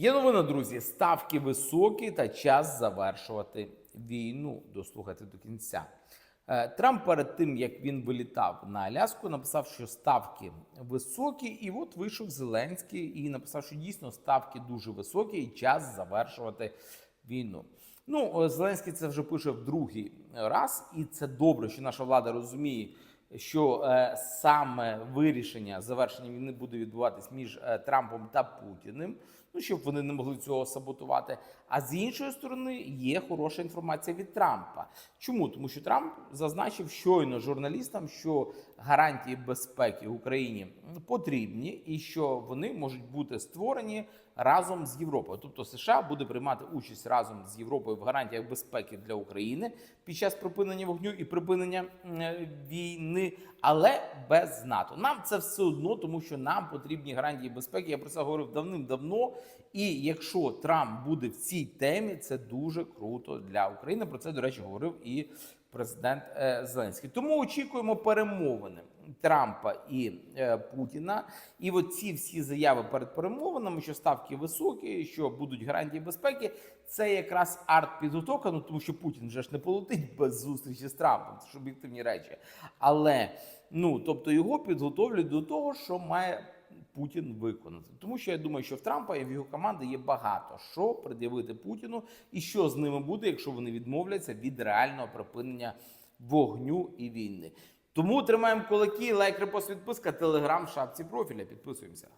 Є новина, друзі. Ставки високі та час завершувати війну. Дослухайте до кінця. Е, Трамп перед тим як він вилітав на Аляску, написав, що ставки високі, і от вийшов Зеленський і написав, що дійсно ставки дуже високі, і час завершувати війну. Ну, е, Зеленський це вже пише в другий раз, і це добре, що наша влада розуміє, що е, саме вирішення завершення війни буде відбуватись між е, Трампом та Путіним. Ну щоб вони не могли цього саботувати. А з іншої сторони є хороша інформація від Трампа. Чому? Тому що Трамп зазначив щойно журналістам, що гарантії безпеки Україні потрібні і що вони можуть бути створені разом з Європою. Тобто США буде приймати участь разом з Європою в гарантіях безпеки для України під час припинення вогню і припинення е, війни, але без НАТО. Нам це все одно, тому що нам потрібні гарантії безпеки. Я про це говорив давним-давно. І якщо Трамп буде в цій темі, це дуже круто для України. Про це, до речі, говорив і президент е, Зеленський. Тому очікуємо перемовини Трампа і е, Путіна. І от ці всі заяви перед перемовинами, що ставки високі, що будуть гарантії безпеки, це якраз арт-підготовка. Ну тому що Путін вже ж не полетить без зустрічі з Трампом. Це ж об'єктивні речі. Але ну тобто його підготовлюють до того, що має. Путін виконати, тому що я думаю, що в Трампа і в його команди є багато що пред'явити Путіну, і що з ними буде, якщо вони відмовляться від реального припинення вогню і війни. Тому тримаємо кулаки, лайк, репост, відписка, телеграм, шапці профіля. Підписуємося.